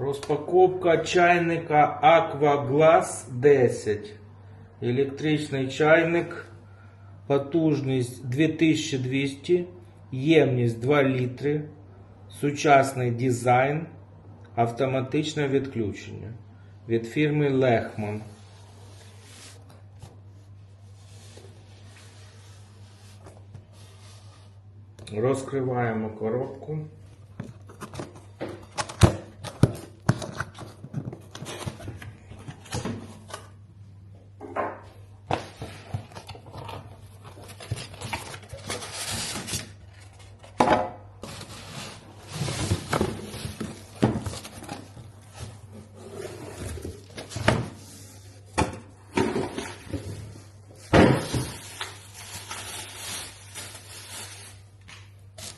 Розпаковка чайника Aquaglass 10. Електричний чайник. Потужність 2200. Ємність 2 літри. Сучасний дизайн. Автоматичне відключення. Від фірми Lehman. Розкриваємо коробку.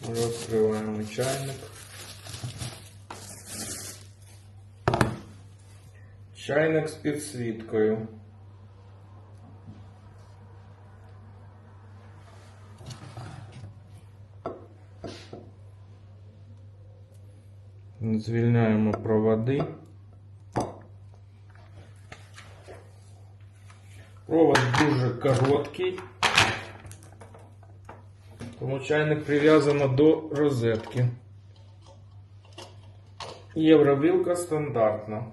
Розкриваємо чайник. Чайник з підсвіткою. Звільняємо проводи. Провод дуже короткий. Тому чайник прив'язано до розетки. Євровілка стандартна.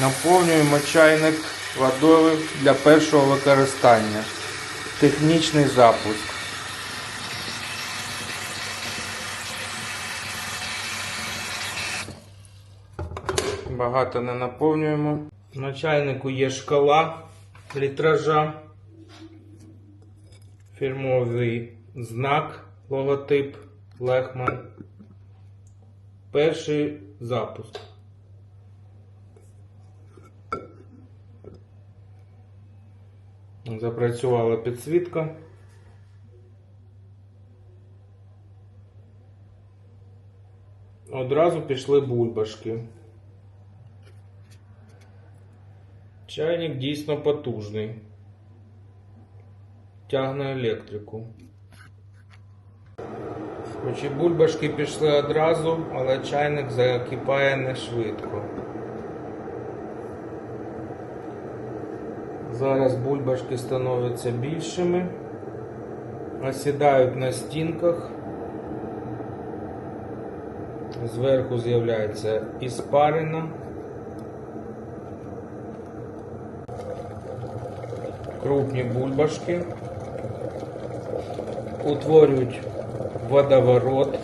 Наповнюємо чайник водою для першого використання. Технічний запуск. Багато не наповнюємо. На чайнику є шкала літража, фірмовий знак, логотип Лехман. Перший запуск. Запрацювала підсвітка. Одразу пішли бульбашки. Чайник дійсно потужний. Тягне електрику. Хоч і бульбашки пішли одразу, але чайник закипає не швидко. Зараз бульбашки становляться більшими, осідають на стінках. Зверху з'являється іспарина. Крупні бульбашки, утворюють водоворот,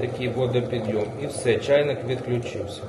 такий водопідйом. І все, чайник відключився.